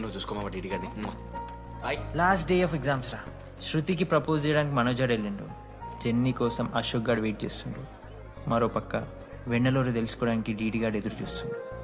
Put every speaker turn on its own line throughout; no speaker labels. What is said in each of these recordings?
నువ్వు చూసుకోమా డీడీ గారిని. Boy
last day of exams రా. శృతికి ప్రపోజ్ చేయడానికి మనోజాడు వెళ్ళిండు. జెన్నీ కోసం అశోక్ గారు వెయిట్ చేస్తుండు. మరో పక్క వెన్నెలూరు తెలుసుకోవడానికి డీడీ గారు ఎదురు చూస్తుండు.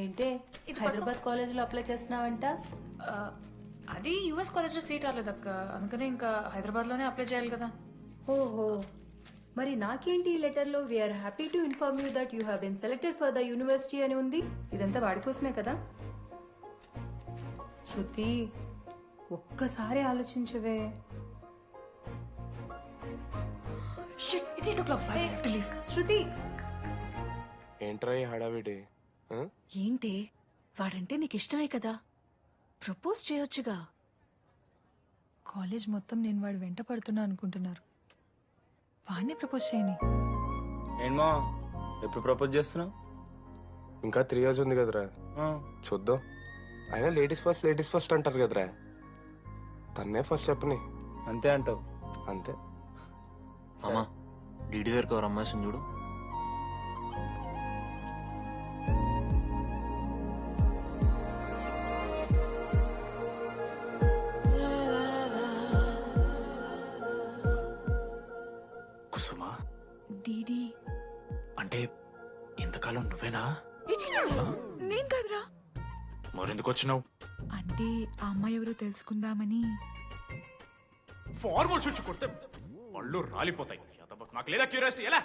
ఏంటే? హైదరాబాద్ కాలేజీలో అప్లై చేస్తున్నావంట?
అది యుఎస్ కాలేజ్లో సీట్ రాలేదు అక్క. అందుకనే ఇంకా హైదరాబాద్లోనే అప్లై చేయాలి కదా.
ఓహో. మరి నాకేంటి ఈ లెటర్లో? We are happy to inform you that you have been selected for the university అని ఉంది. ఇదంతా వాడి కోసమే కదా? శృతి ఒక్కసారి ఆలోచించవే. శృతి!
ఏంట్రా ఈ హడావిడి? ఆ?
ఏంటి? వాడంటే నీకు ఇష్టమే కదా? ప్రపోజ్ చేయొచ్చుగా.
కాలేజ్ మొత్తం నేను వాడు వెంట పడుతున్నా అనుకుంటున్నారు. వాడిని ప్రపోజ్ చేయని.
ఏంటమ్మా ఎప్పుడు ప్రపోజ్ చేస్తున్నావు?
ఇంకా త్రీ ఇయర్స్ ఉంది కదరా. చూద్దాం. అయినా లేడీస్ ఫస్ట్ లేడీస్ ఫస్ట్ అంటారు కదరా. తన్నే ఫస్ట్ చెప్పని.
అంతే అంటావు.
అంతే.
అమ్మా డీడీ దగ్గరికి ఎవరు అమ్మాయిస్తుంది చూడు. నువ్వేనా
నేను కాదురా.
మరెందుకు వచ్చినావు
అంటే ఆ అమ్మాయి ఎవరో తెలుసుకుందామని.
ఫార్మల్ షూట్ కొడితే పళ్ళు రాలిపోతాయి. నాకు లేదా క్యూరియాసిటీ? ఎలా.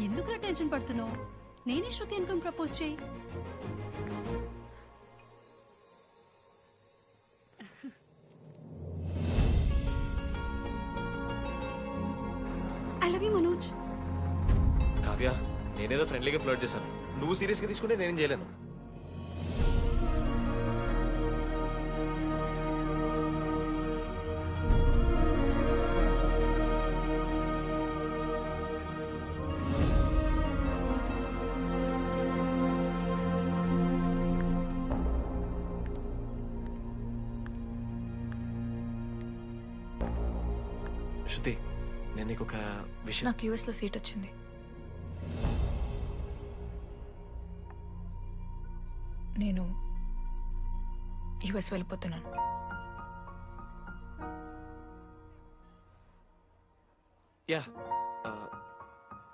ఎందుకు టెన్షన్ పడుతున్నావు? నేనే శృతి అనుకుని ప్రపోజ్ చేయి. మనోజ్
కావ్య నేనేదో ఫ్రెండ్లీగా ఫ్లోట్ చేశాను. నువ్వు సీరియస్గా తీసుకుంటే నేనేం చేయలేను. శృతి నేను నీకు ఒక విషయం
నాకు యుఎస్లో సీట్ వచ్చింది. నేను యుఎస్ వెళ్ళిపోతున్నాను.
యా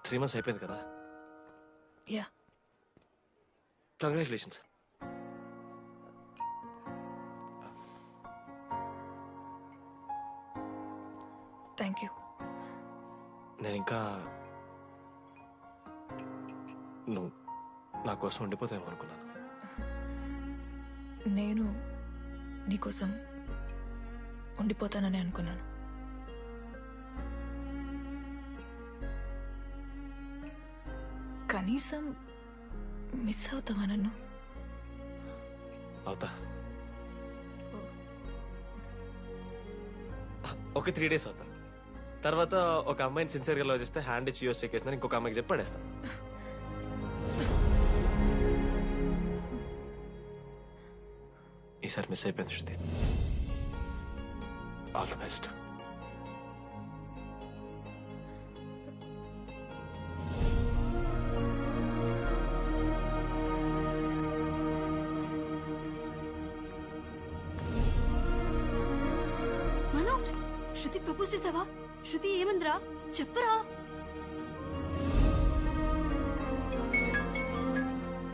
త్రీ మంత్స్ అయిపోయింది కదా?
యా.
కంగ్రాచులేషన్స్.
Thank you.
నేను ఇంకా నువ్వు నా కోసం ఉండిపోతావేమో అనుకున్నాను.
నేను నీకోసం ఉండిపోతానని అనుకున్నాను. కనీసం మిస్ అవుతావా నన్ను?
అవుతా. ఒక త్రీ డేస్ అవుతా. తర్వాత ఒక అమ్మాయిని సిన్సియర్గా లవ్ చేస్తే హ్యాండ్ ఇచ్చి యూస్ చెక్ ఇంకొక అమ్మాయికి చెప్పి పడేస్తా. ఈసారి మిస్ అయిపోయింది Shruti. All the best
Shruti propose చేసావా శృతి ఏమందిరా? చెప్పరా.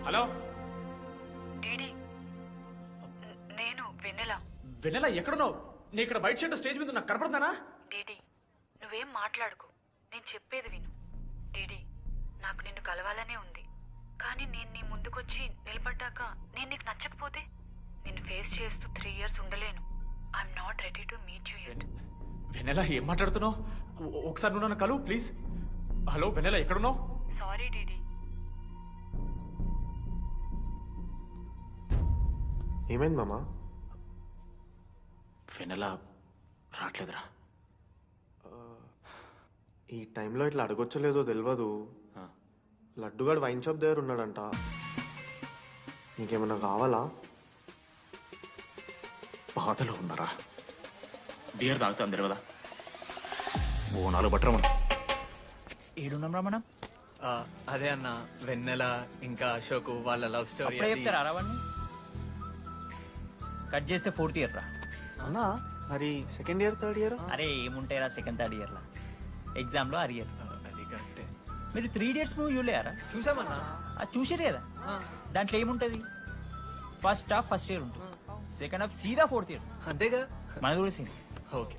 హలో?
నేను వెన్నెల.
వెన్నెల ఎక్కడున్నావు? నీ ఇక్కడ వైట్ షర్ట్ స్టేజ్ మీద నాకు కనపడుతానా
డీడీ నువ్వేం మాట్లాడుకు. నేను చెప్పేది విను. డీడీ నాకు నిన్ను కలవాలనే ఉంది. కానీ నేను నీ ముందుకొచ్చి నిలబడ్డాక నేను నీకు నచ్చకపోతే? నేను ఫేస్ చేస్తూ త్రీ ఇయర్స్ ఉండలేను. I'm not ready to meet you yet.
Vennela ఏం మాట్లాడుతున్నావు? ఒకసారి నువ్వు నన్ను కలు ప్లీజ్. హలో వెనెల ఎక్కడున్నావు?
సారీ డీడీ
ఏమైంది మామా?
వెనెల రావట్లేదురా.
ఈ టైంలో ఇట్లా అడగొచ్చలేదో తెలియదు లడ్డుగాడు వైన్ షాప్ దగ్గర ఉన్నాడంట. నీకేమన్నా కావాలా?
బాధలో ఉన్నారా? బియర్ తాగుతాం తెలియదా ఓ నాలుగు బట్టరం ఉన్నా
ఏడున్నాం రా మనం
ఆ, అదే అన్న వెన్నెల ఇంకా అశోక్ వాళ్ళ లవ్ స్టోరీ
అప్పుడే చెప్తారా రావణ్ణి? కట్ చేస్తే ఫోర్త్ ఇయర్ రా.
అన్నా మరి సెకండ్ ఇయర్ థర్డ్ ఇయర్?
అరే ఏముంటాయి రా సెకండ్ థర్డ్ ఇయర్లో ఎగ్జామ్లో అరియర్
అది కరెక్టే.
మీరు త్రీ డేట్స్ మూవీ చూడలేరా?
చూసామన్నా?
అది చూసారు కదా. దాంట్లో ఏముంటుంది? ఫస్ట్ హాఫ్ ఫస్ట్ ఇయర్ ఉంటుంది. సెకండ్ హాఫ్ సీదా ఫోర్త్ ఇయర్
అంతేగా?
మనది కూడా సేమ్
ఓకే.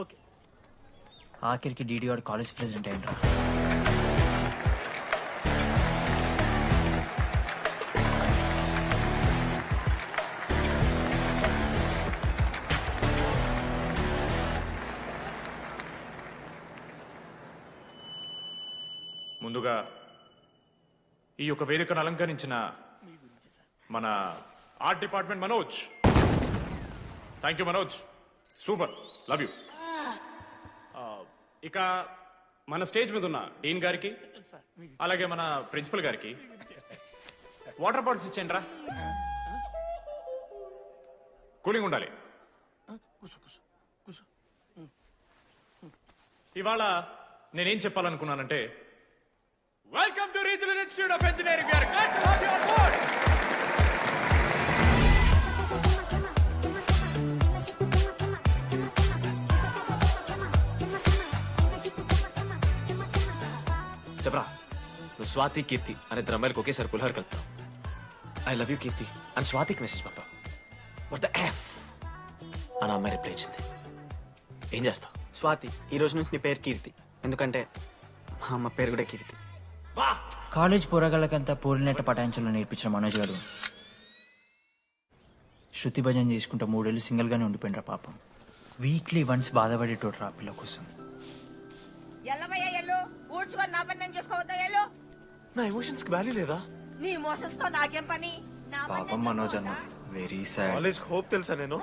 ఓకే.
ఆఖరికి డీడీ వాడు కాలేజ్ ప్రెసిడెంట్ అయ్యిండ్రా
ముందుగా ఈ యొక్క వేదికను అలంకరించిన మన art department Manoj. Thank you Manoj. Super. Love you ఇక మన స్టేజ్ మీద ఉన్న డీన్ గారికి అలాగే మన ప్రిన్సిపల్ గారికి వాటర్ బాటిల్స్ ఇచ్చేయండి రా కూలింగ్ ఉండాలి. ఇవాళ నేనేం చెప్పాలనుకున్నానంటే welcome to regional institute of engineering
చెప్పరా? నువ్వు స్వాతి కీర్తి అనే ఇద్దరు అమ్మాయిలకు ఒకేసారి పులిహోర కలుపుతావు. ఐ లవ్ యూ కీర్తి అని స్వాతికి మెసేజ్ పంపావు. వాట్ ద ఎఫ్ అని అమ్మాయి రిప్లై ఇచ్చింది. ఏం చేస్తావు?
స్వాతి ఈ రోజు నుంచి నీ పేరు కీర్తి. ఎందుకంటే మా అమ్మ పేరు కూడా కీర్తి.
వా!
కాలేజ్ పోరగాళ్ళకంతా పోరినట్ట పటాయించలో నేర్పించిన మనోజ్ గారు. శృతి భజన చేసుకుంటూ మూడేళ్ళు సింగిల్గానే ఉండిపోయినరా పాపం. వీక్లీ వన్స్ బాధపడేటోడు రా పిల్ల కోసం.
ఎల్లవయ్యా ఎల్లు. ఊడ్చుకొని నా నేను చూసుకోవద్దా ఎల్లు
నా ఎమోషన్స్కి వాల్యూ లేదా?
నీ మోసస్తో నాకేం పని? నా
పాపం మనోజ్ అన్న? వెరీ సాడ్
కాలేజ్ హోప్ తెలుసా నేను?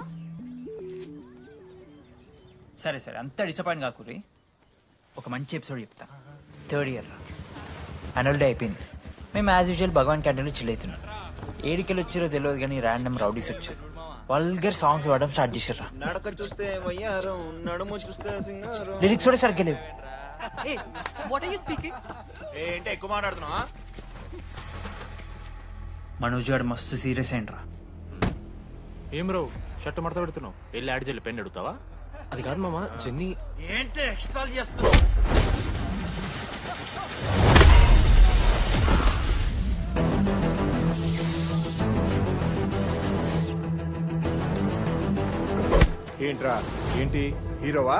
సరే సరే. అంత డిసప్పాయింట్ కాకురి ఒక మంచి ఎపిసోడ్ చెప్తా. థర్డ్ ఇయర్ రా. యాన్యువల్ డే అయిపోయింది. మేము యాజ్ యూజువల్ భగవాన్ క్యాంటీన్లో చిల్ అవుతున్నాం. ఏడికెళ్ళి వచ్చారో తెలియదు కానీ ర్యాండమ్ రౌడీస్ వచ్చారు. వల్గర్ సాంగ్స్ పాడడం స్టార్ట్ చేశారు
నడక చూస్తే వయ్యారం నడుము చూస్తే సింగారం.
లిరిక్స్ కూడా సరిగ్గా లేవు.
ఏ వాట్ ఆర్ యూ స్పీకింగ్
ఏంటి ఎక్కువ మాట్లాడుతున్నావా?
మనోజ్ గారు మస్తు సీరియస్ అయిండ్రా
ఏం రో షర్ట్ మడత పెడుతున్నావు? వెళ్ళి యాడ్ చెల్లి పెన్ అడుగుతావా
అది కాదు మామ జెన్నీ.
ఏంటి ఎక్స్ట్రా చేస్తున్నావు?
ఏంట్రా ఏంటి? హీరోవా?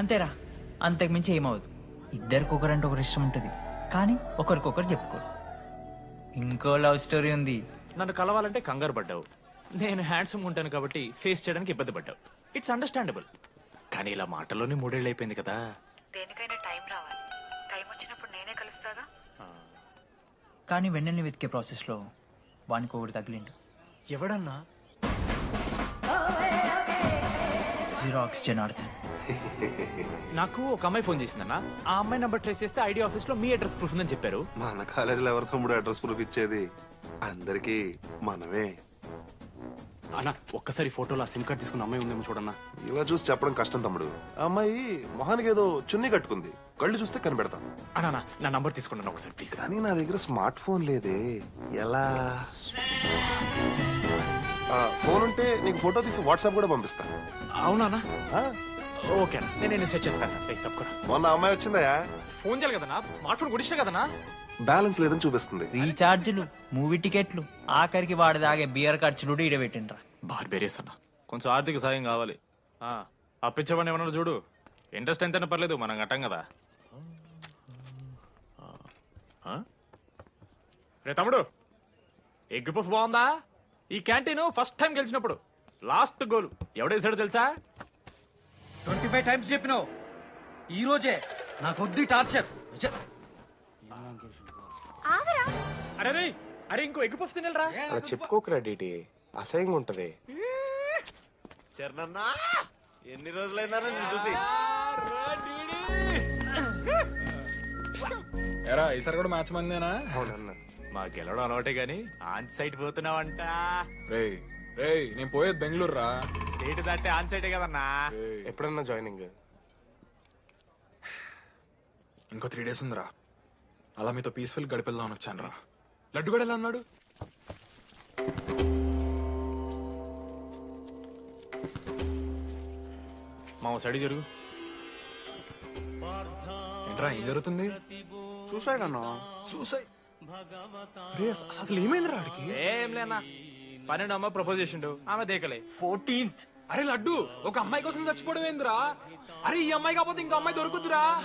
అంతేరా. అంతకు మించి ఏమవదు ఇద్దరికి ఒకరంటే ఒకరు ఇష్టం ఉంటుంది. కానీ ఒకరికొకరు చెప్పుకోరు. ఇంకో లవ్ స్టోరీ ఉంది.
నన్ను కలవాలంటే కంగారు పడ్డావు. నేను హ్యాండ్సమ్ ఉంటాను కాబట్టి ఫేస్ చేయడానికి ఇబ్బంది పడ్డావు. ఇట్స్ అండర్స్టాండబుల్ కానీ ఇలా మాటల్లోనే మూడేళ్ళు అయిపోయింది కదా.
దేనికైనా టైం రావాలి. టైం వచ్చినప్పుడు నేనే కలుస్తాగా?
కానీ వెన్నెల్ని వెతికే ప్రాసెస్లో వానికి ఒకటి తగిలిండు.
ఎవడన్నా?
జిరాక్స్ జనార్దన్.
నాకు ఒక అమ్మాయి ఫోన్ చేసిందన్న. ఆ అమ్మాయి నెంబర్ ట్రేస్ చేస్తే ఐడి ఆఫీస్లో మీ అడ్రస్ ప్రూఫ్ ఉందని చెప్పారు.
మన కాలేజీలో ఎవరి తమ్ముడు అడ్రస్ ప్రూఫ్ ఇచ్చేది? అందరికీ మనమే.
అన్న ఒక్కసారి ఫోటోలో సిమ్ కార్డ్ తీసుకున్న అమ్మాయి ఉందేమో చూడన్నా.
ఇలా చూసి చెప్పడం కష్టం తమ్ముడు. ఆ అమ్మాయి మొహానికి ఏదో చున్నీ కట్టుకుంది. కళ్ళు చూస్తే కనిపెడతా.
అన్నా నా నంబర్ తీసుకున్నాను ఒకసారి ప్లీజ్
కానీ నా దగ్గర స్మార్ట్ ఫోన్ లేదే. ఎలా? ఆ, ఫోన్ ఉంటే నీకు ఫోటో తీసి వాట్సాప్ కూడా పంపిస్తా.
అవునా నేను నేను సెట్ చేస్తాను? ఏయ్, తప్పుకోరా
మొన్న అమ్మాయి వచ్చిందయా
ఫోన్ చేయాలి కదన్నా? స్మార్ట్ ఫోన్ కొనిచ్చిన కదన్నా?
బ్యాలెన్స్ లేదని చూపిస్తుంది.
రీఛార్జీలు మూవీ టికెట్లు ఆఖరికి వాడి దాగే బియర్ ఖర్చులు ఇడబెట్టిండ్రా
బార్బేరియస్ అన్న. కొంచెం ఆర్థిక సాయం కావాలి. ఆ, అప్పించమని ఏమన్నా చూడు? ఇంట్రెస్ట్ ఎంతైనా పర్లేదు మనం కట్టాం కదా. ఆ? రే తమ్ముడు ఎగ్ పఫ్ బాగుందా? ఈ క్యాంటీన్ ఫస్ట్ టైం గెలిచినప్పుడు లాస్ట్ గోల్. ఎవడేసాడో తెలుసా?
ట్వంటీ ఫైవ్ టైమ్స్ చెప్పినావు. ఈ రోజే నాకు వద్దు టార్చర్
అరే అరే ఇంకో ఎగ్ పఫ్ తినరా
అలా చెప్పుకోకరా డీటీ. అసహ్యంగా ఉంటది.
చరణన్నా ఎన్ని రోజులైందా నేను చూసి?
ఎరా ఈసారి కూడా మ్యాచ్ మందేనా?
అవునన్నా.
మా గెలవడం అలవాటే గాని ఆన్ సైడ్ పోతున్నావంట.
రే రే నేను పోయేది బెంగళూరు రా
స్టేట్ దాటే ఆన్ సైడే కదన్నా.
ఎప్పుడన్నా జాయినింగ్
ఇంకో త్రీ డేస్ ఉందిరా. అలా మీతో పీస్ఫుల్ గడిపెళ్దామని వచ్చాను రా లడ్డు కూడా ఎలా ఉన్నాడు?
మా సైడ్ జరుగు.
ఏంట్రా ఏం జరుగుతుంది?
సూసైడ్ అన్నా?
అస- అసలు ఏమైంది ఆడికి?
ఏం లేనా పన్నెండు అమ్మ ప్రపోజ్ చేసిండు. ఆమె దేకలే.
ఫోర్టీన్త్. అరే లడ్డు ఒక అమ్మాయి కోసం చచ్చిపోవడం ఏందిరా? అరే ఈ అమ్మాయి కాకపోతే ఇంకో అమ్మాయి దొరుకుతురా